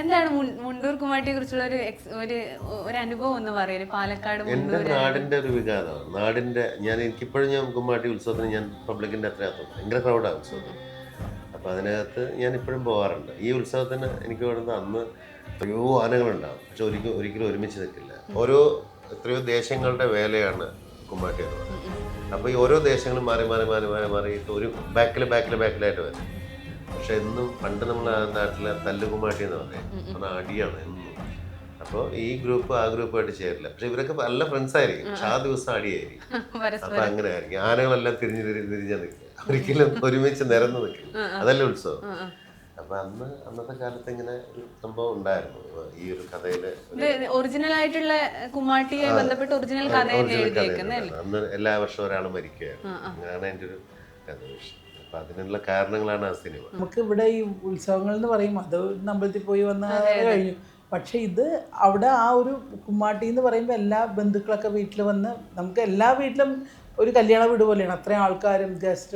എന്താണ് മുണ്ടൂർക്കുമാട്ടിയെ കുറിച്ചുള്ള ഒരു ഒരു ഒരു അനുഭവം ഒന്ന് പറയൽ? പാലക്കാട് എന്റെ നാടിന്റെ ഒരു വികാരമാണ്. നാടിന്റെ ഞാൻ എനിക്കിപ്പോഴും ഞാൻ കുമ്മാട്ടി ഉത്സവത്തിന് ഞാൻ പബ്ലിക്കിന്റെ അത്ര ഭയങ്കര ക്രൗഡാണ് ഉത്സവത്തിന്. അപ്പോൾ അതിനകത്ത് ഞാൻ ഇപ്പോഴും പോകാറുണ്ട് ഈ ഉത്സവത്തിന് എനിക്ക് വേണ്ടുന്ന അന്ന് എത്രയോ ആനകളുണ്ടാവും. പക്ഷെ ഒരിക്കലും ഒരിക്കലും ഒരുമിച്ച് നിൽക്കില്ല. ഓരോ എത്രയോ ദേശങ്ങളുടെ വേലയാണ് കുമ്മാട്ടി എന്ന് പറയുന്നത്. അപ്പോൾ ഈ ഓരോ ദേശങ്ങളും മാറി മാറി മാറി മാറി മാറിയിട്ട് ഒരു ബാക്കിൽ ബാക്കിൽ ബാക്കിലായിട്ട് വരും. പക്ഷെ എന്നും പണ്ട് നമ്മൾ ആ നാട്ടിലെ തല്ലുകുമാട്ടി എന്ന് പറയും അടിയാണ് എന്നും. അപ്പോൾ ഈ ഗ്രൂപ്പ് ആ ഗ്രൂപ്പായിട്ട് ചേരില്ല. പക്ഷെ ഇവരൊക്കെ നല്ല ഫ്രണ്ട്സ് ആയിരിക്കും. പക്ഷെ ആ ദിവസം അടിയായിരിക്കും. അപ്പൊ അങ്ങനെ ആയിരിക്കും ആനകളെല്ലാം തിരിഞ്ഞ് തിരിഞ്ഞ് തിരിഞ്ഞ് നിൽക്കുക ഒരിക്കലും ഒരുമിച്ച് നിരന്ന് നിൽക്കില്ല. അതല്ലേ ഉത്സവം. അപ്പൊ അന്ന് അന്നത്തെ കാലത്ത് ഇങ്ങനെ ഒരു സംഭവം ഉണ്ടായിരുന്നു. ഈ ഒരു കഥയിൽ ഒറിജിനൽ ആയിട്ടുള്ള കുമ്മാട്ടിയെ ബന്ധപ്പെട്ട് ഒറിജിനൽ കഥ. അന്ന് എല്ലാ വർഷവും ഒരാൾ മരിക്കുകയായിരുന്നു അങ്ങനെയാണ് എന്റെ ഒരു കഥ അപ്പൊ അതിനുള്ള കാരണങ്ങളാണ് ആ സിനിമ. നമുക്ക് ഇവിടെ ഈ ഉത്സവങ്ങൾ എന്ന് പറയും അത് നമ്പലത്തിൽ അമ്പലത്തിൽ പോയി വന്ന കഴിഞ്ഞു. പക്ഷെ ഇത് അവിടെ ആ ഒരു കുമ്മാട്ടി എന്ന് പറയുമ്പോൾ എല്ലാ ബന്ധുക്കളൊക്കെ വീട്ടിൽ വന്ന് നമുക്ക് എല്ലാ വീട്ടിലും ഒരു കല്യാണ വീട് പോലെയാണ്. അത്രയും ആൾക്കാരും ഗസ്റ്റ്